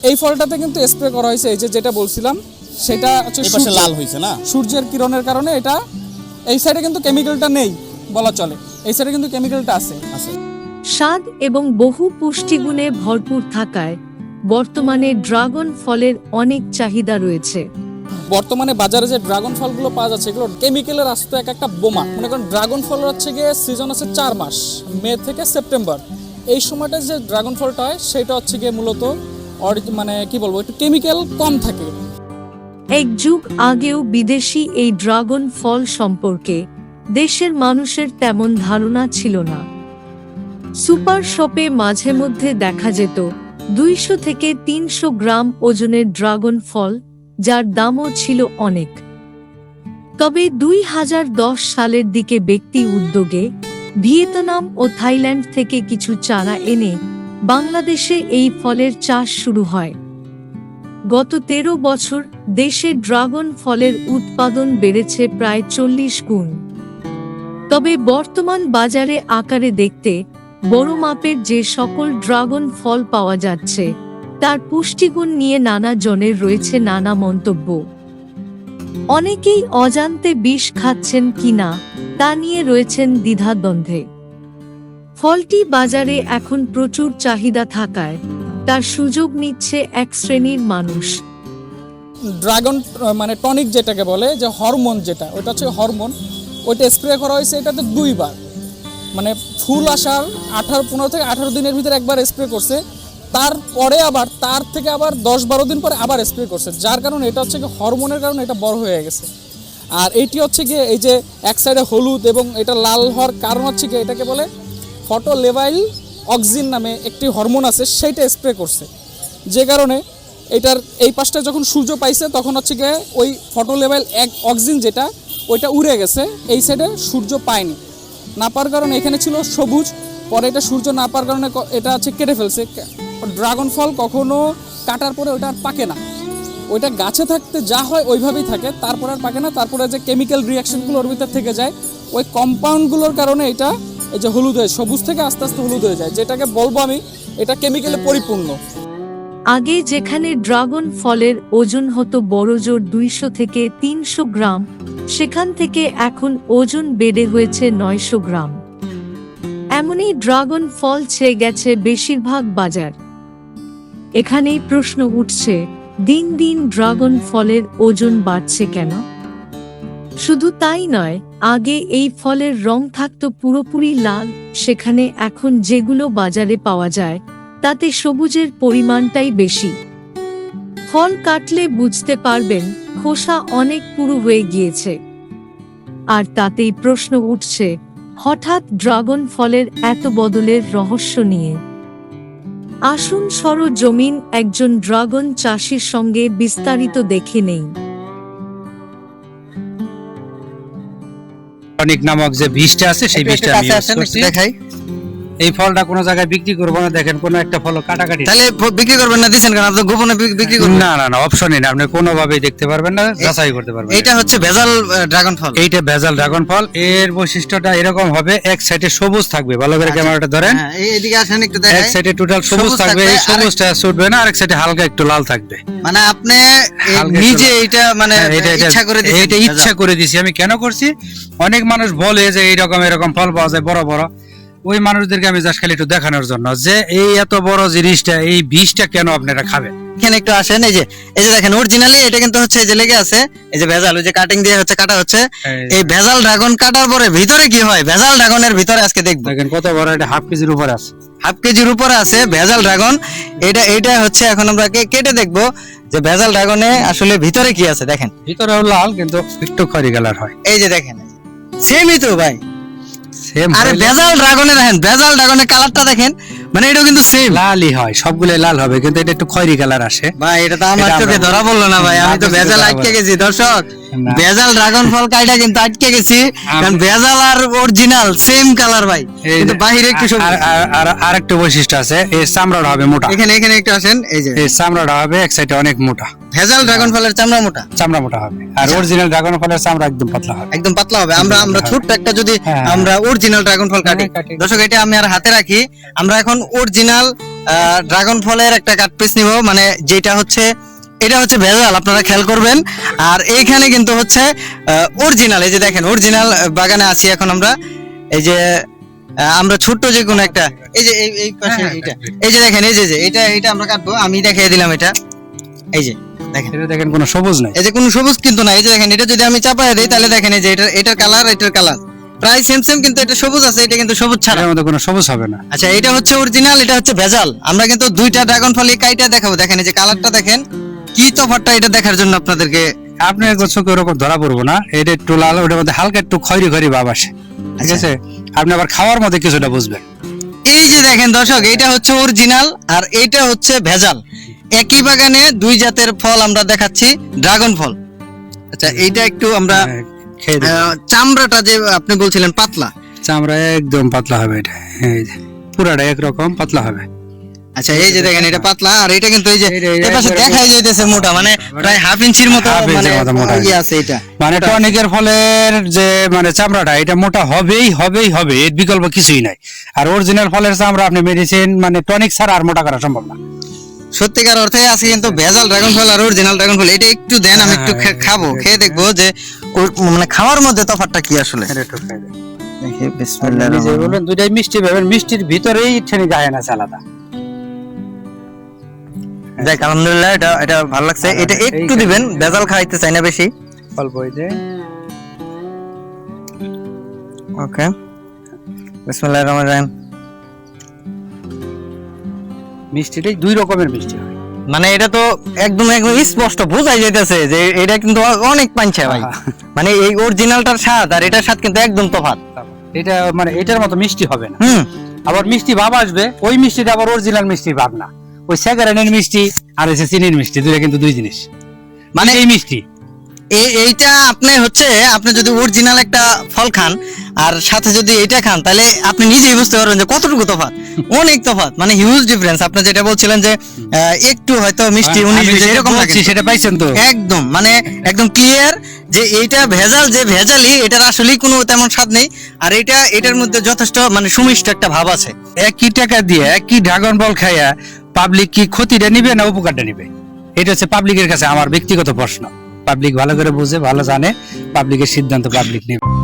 এই ফলটাতে কিন্তু স্প্রে করা হয়েছে এই যে যেটা বলছিলাম সেটা হচ্ছে লাল হয়েছে না? সূর্যের কিরণের কারণে এটা এই সাইডে কিন্তু কেমিক্যালটা নেই বলা চলে। এই সাইডে কিন্তু কেমিক্যালটা আছে। আছে। স্বাদ এবং বহু পুষ্টিগুণে ভরপুর থাকায় বর্তমানে ড্রাগন ফলের অনেক চাহিদা রয়েছে। বর্তমানে বাজারে যে ড্রাগন ফলগুলো পাওয়া যাচ্ছে এগুলো কেমিক্যালের আসতে এক একটা বোমা। মনে করেন ড্রাগন ফল হচ্ছে গিয়ে সিজন আছে চার মাস মে থেকে সেপ্টেম্বর। এই সময়টা যে ড্রাগন ফলটা হয় সেটা হচ্ছে গিয়ে মূলত মানে কি বলব, একটু কেমিক্যাল কম থাকে। এক যুগ আগেও বিদেশি এই ড্রাগন ফল সম্পর্কে দেশের মানুষের তেমন ধারণা ছিল না। সুপার শপে মাঝে মধ্যে দেখা যেত দুইশো থেকে তিনশো গ্রাম ওজনের ড্রাগন ফল, যার দামও ছিল অনেক। তবে দুই হাজার দশ সালের দিকে ব্যক্তি উদ্যোগে ভিয়েতনাম ও থাইল্যান্ড থেকে কিছু চারা এনে বাংলাদেশে এই ফলের চাষ শুরু হয়। গত তেরো বছর দেশে ড্রাগন ফলের উৎপাদন বেড়েছে প্রায় চল্লিশ গুণ। তবে বর্তমান বাজারে আকারে দেখতে বড় মাপের যে সকল ড্রাগন ফল পাওয়া যাচ্ছে, তার পুষ্টিগুণ নিয়ে নানা জনের রয়েছে নানা মন্তব্য। অনেকেই অজান্তে বিষ খাচ্ছেন কিনা তা নিয়ে রয়েছেন দ্বিধাদ্বন্দ্বে। ফলটি বাজারে এখন প্রচুর চাহিদা থাকায় তার সুযোগ নিচ্ছে এক শ্রেণির মানুষ। ড্রাগন মানে টনিক যেটাকে বলে, যে হরমোন যেটা, ওটা হচ্ছে হরমোন, ওইটা স্প্রে করা হয়েছে এটাতে দুইবার। মানে ফুল আসার আঠারো, পনেরো থেকে আঠারো দিনের ভিতরে একবার স্প্রে করছে, তারপরে আবার, তার থেকে আবার দশ, বারো দিন পরে আবার স্প্রে করছে, যার কারণে এটা হচ্ছে হরমোনের কারণে এটা বড় হয়ে গেছে। আর এটি হচ্ছে গিয়ে এই যে এক সাইডে হলুদ এবং এটা লাল হওয়ার কারণ হচ্ছে কি, এটাকে বলে ফটো লেভাইল অক্সিন নামে একটি হরমোন আছে, সেইটা স্প্রে করছে। যে কারণে এটার এই পাশটা যখন সূর্য পাইছে, তখন হচ্ছে গিয়ে ওই ফটো এক অক্সিজেন যেটা, ওইটা উড়ে গেছে, এই সাইডে সূর্য পায়নি। না পাওয়ার কারণে এখানে ছিল সবুজ, পরে এটা সূর্য না পাওয়ার কারণে এটা হচ্ছে কেটে ফেলছে। ড্রাগন ফল কখনো কাটার পরে ওটা আর পাকে না। ওইটা গাছে থাকতে যা হয় ওইভাবেই থাকে, তারপর আর পাকে না, তারপরে যে কেমিক্যাল রিয়াকশনগুলো ওর ভিতর থেকে যায়, ওই কম্পাউন্ডগুলোর কারণে এটা এই যে হলুদ হয়ে সবুজ থেকে আস্তে আস্তে হলুদ হয়ে যায়। যেটাকে বলব আমি, এটা কেমিক্যালে পরিপূর্ণ। আগে যেখানে ড্রাগন ফলের ওজন হতো বড়জোর দুইশো থেকে তিনশো গ্রাম, সেখান থেকে এখন ওজন বেড়ে হয়েছে নয়শো গ্রাম। এমনই ড্রাগন ফল ছেয়ে গেছে বেশিরভাগ বাজার। এখানেই প্রশ্ন উঠছে, দিন দিন ড্রাগন ফলের ওজন বাড়ছে কেন? শুধু তাই নয়, আগে এই ফলের রং থাকতো পুরোপুরি লাল, সেখানে এখন যেগুলো বাজারে পাওয়া যায়, তাতে সবুজের পরিমাণটাই বেশি। ফল কাটলে বুঝতে পারবেন, খোসা অনেক পুরু হয়ে গিয়েছে। আর তাতেই প্রশ্ন উঠছে, হঠাৎ ড্রাগন ফলের এত বদলের রহস্য নিয়ে। আসুন সরজমিন একজন ড্রাগন চাষির সঙ্গে বিস্তারিত দেখে নেই। টনিক নামক যে বীজটা আছে সেই বীজটা আমি। দেখাই এই ফলটা কোনো জায়গায় বিক্রি করব না দেখেন কোনো একটা ফল কাটাকাটি। তাহলে বিক্রি করবেন না দিচ্ছেন কেন? আপনি গোপনে বিক্রি করবেন? না না না অপশনই না আপনি কোনোভাবেই দেখতে পারবেন না যাচাই করতে পারবেন এইটা হচ্ছে ভেজাল ড্রাগন ফল। এইটা ভেজাল ড্রাগন ফল এর বৈশিষ্ট্যটা এরকম হবে এক সাইডে সবুজ থাকবে ভালো করে ক্যামেরাটা ধরেন। হ্যাঁ, এইদিকে আসেন একটু দেখেন এক সাইডে টোটাল সবুজ থাকবে এই সবুজটা ছুটবে না আরেক সাইডে হালকা একটু লাল থাকবে। মানে আপনি নিজে। এটা মানে হ্যাঁ, এটা এটা ইচ্ছা করে দিয়েছেন এটা ইচ্ছা করে দিছি। আমি কেন করছি? অনেক মানুষ বলে যে এইরকম এরকম ফল পাওয়া যায় বড় বড়। ওই মানুষদেরকে আমি জাস্ট খালি একটু দেখানোর জন্য যে এই এত বড় জিনিসটা এই বীজটা কেন আপনারা খাবেন? এখানে একটু আসেন এই যে এই যে দেখেন অরিজিনালি এটা কিন্তু হচ্ছে এই যে লেগে আছে এই যে ভেজাল ওই যে কাটিং দিয়ে হচ্ছে কাটা হচ্ছে এই- ভেজাল ড্রাগন কাটার পরে ভিতরে কি হয়? ভেজাল ড্রাগনের ভিতরে আজকে দেখব। দেখেন কত বড় এটা হাফ কেজির উপর আছে। হাফ কেজির উপরে আছে ভেজাল ড্রাগন এটা এটা হচ্ছে এখন আমরা কে- কেটে দেখব যে ভেজাল ড্রাগনে আসলে ভিতরে কি আছে দেখেন। ভিতরেও লাল কিন্তু একটু খয়রি কালার হয়। এই যে দেখেন সেমই তো ভাই। আরে ভেজাল ড্রাগনে দেখেন ভেজাল ড্রাগনের কালারটা দেখেন মানে এটাও কিন্তু সেম লালই হয় সবগুলো লাল হবে কিন্তু এটা একটু খয়রি কালার আসে। ভাই এটা তো আমার চোখে ধরা পড়ল না ভাই আমি তো ধরা আটকে গেছি দর্শক। না। ভেজাল ড্রাগন ফল কাইটা কিন্তু আটকে গেছি কারণ ভেজাল আর অরিজিনাল সেম কালার ভাই। কিন্তু বাহিরে একটু আর- আর- আর আরেকটা বৈশিষ্ট্য আছে এর চামড়াটা হবে মোটা। এখানে এখানে একটু আসেন এই যে। এর চামড়াটা হবে এক সাইডে অনেক মোটা। ভেজাল ড্রাগন ফলের চামড়া মোটা? চামড়া মোটা হবে। আর অরিজিনাল ড্রাগন ফলের চামড়া একদম পাতলা হবে। একদম পাতলা হবে। আমরা আমরা ছোট্ট একটা যদি হ্যাঁ। আমরা অরিজিনাল ড্রাগন ফল কাটি। হ্যাঁ, দর্শক এটা আমি আর হাতে রাখি। আমরা এখন অরিজিনাল ড্রাগন ফলের একটা কাট পিস নিব। মানে যেটা হচ্ছে এটা হচ্ছে ভেজাল আপনারা খেয়াল করবেন। আর এইখানে কিন্তু হচ্ছে অরিজিনাল এই যে দেখেন অরিজিনাল বাগানে আছি এখন আমরা। এই যে আমরা ছোট্ট যে কোনো একটা এই যে এই- পাশে হ্যাঁ, এইটা। এই যে দেখেন এই যে যে এটা এটা আমরা কাটবো। আমি দেখিয়ে দিলাম এটা। এই যে। দেখেন। এটা দেখেন কোনো সবুজ নাই। এই যে কোনো সবুজ কিন্তু না এই যে দেখেন এটা যদি আমি চাপায় দিই তাহলে দেখেন এই যে এটা এটার কালার এটার কালার প্রায় সেম সেম কিন্তু এটা সবুজ আছে এটা কিন্তু সবুজ ছাড়া। মধ্যে কোনো সবুজ হবে না। আচ্ছা এটা হচ্ছে অরিজিনাল এটা হচ্ছে ভেজাল। আমরা কিন্তু দুইটা ড্রাগন ফল এই কাইটা দেখাবো। দেখেন এই যে কালারটা দেখেন কি তফাৎটা এটা দেখার জন্য আপনাদেরকে আপনার চোখে ওরকম ধরা পড়ব না। এটা একটু লাল ওটার মধ্যে হালকা একটু খয়রি খয়রি ভাব আসে। ঠিক আচ্ছা। আছে? আপনি আবার খাওয়ার মধ্যে কিছুটা বুঝবেন। এই যে দেখেন দর্শক এটা হচ্ছে অরিজিনাল আর এটা হচ্ছে ভেজাল। একই বাগানে দুই জাতের ফল আমরা দেখাচ্ছি ড্রাগন ফল। আচ্ছা এইটা একটু আমরা হ্যাঁ, চামড়াটা যে আপনি বলছিলেন পাতলা? চামড়া একদম পাতলা হবে এটা। পুরাটা একরকম পাতলা হবে। আচ্ছা এই যে দেখেন এটা পাতলা আর এটা কিন্তু এই যে এই পাশে দেখাই যাইতেছে মোটা মানে প্রায় হাফ ইঞ্চির মতো মানে ইয়ে আছে এটা। মানে টনিকের ফলের যে মানে চামড়াটা এটা মোটা হবেই হবেই হবে এর বিকল্প কিছুই নাই। আর অরিজিনাল ফলের চামড়া আপনি মেডিসিন মানে টনিক ছাড়া আর মোটা করা সম্ভব না। সত্যিকার অর্থে আছে কিন্তু ভেজাল ড্রাগন ফল আর অরিজিনাল ড্রাগন ফল এটা একটু দেন আমি একটু খাব খেয়ে দেখব যে মানে খাওয়ার মধ্যে তফাৎটা কি আসলে। মিষ্টি পাবেন মিষ্টির ভিতরেই ঠেনে গায়ে না আলাদা। যাক আলহামদুলিল্লাহ এটা এটা ভালো লাগছে। এটা একটু দিবেন ভেজাল খাইতে চাই না বেশি। অল্প যে। ওকে। বিসমিল্লাহির রহমানির রহিম। মিষ্টিটাই দুই রকমের মিষ্টি হয়। মানে এটা তো একদম একদম স্পষ্ট বোঝাই যাইতেছে যে এটা কিন্তু অনেক পাঞ্চা ভাই। মানে এই অরিজিনালটার স্বাদ আর এটার স্বাদ কিন্তু একদম তফাৎ। এটা মানে এটার মতো মিষ্টি হবে না। হুম। আবার মিষ্টি ভাব আসবে ওই মিষ্টিটা আবার অরিজিনাল মিষ্টি ভাব না। ওই সেকারেনের মিষ্টি আর হচ্ছে চিনির মিষ্টি দুটো কিন্তু দুই জিনিস। মানে এই মিষ্টি। এই এইটা আপনি হচ্ছে আপনি যদি অরিজিনাল একটা ফল খান আর সাথে যদি এটা খান তাহলে আপনি নিজেই বুঝতে পারবেন যে কতটুকু তফাৎ। অনেক তফাৎ মানে হিউজ ডিফারেন্স আপনি যেটা বলছিলেন যে একটু হয়তো মিষ্টি উনিশ এরকম বলছি সেটা পাইছেন তো? একদম মানে একদম ক্লিয়ার যে এইটা ভেজাল যে ভেজালি এটার আসলেই কোনো তেমন স্বাদ নেই। আর এটা এটার মধ্যে যথেষ্ট মানে সুমিষ্ট একটা ভাব আছে। একই টাকা দিয়ে একই ড্রাগন বল খাইয়া পাবলিক কি ক্ষতিটা নিবে না উপকারটা নিবে? এটা হচ্ছে পাবলিকের কাছে আমার ব্যক্তিগত প্রশ্ন। পাবলিক ভালো করে বুঝে ভালো জানে পাবলিকের সিদ্ধান্ত পাবলিক নেবে।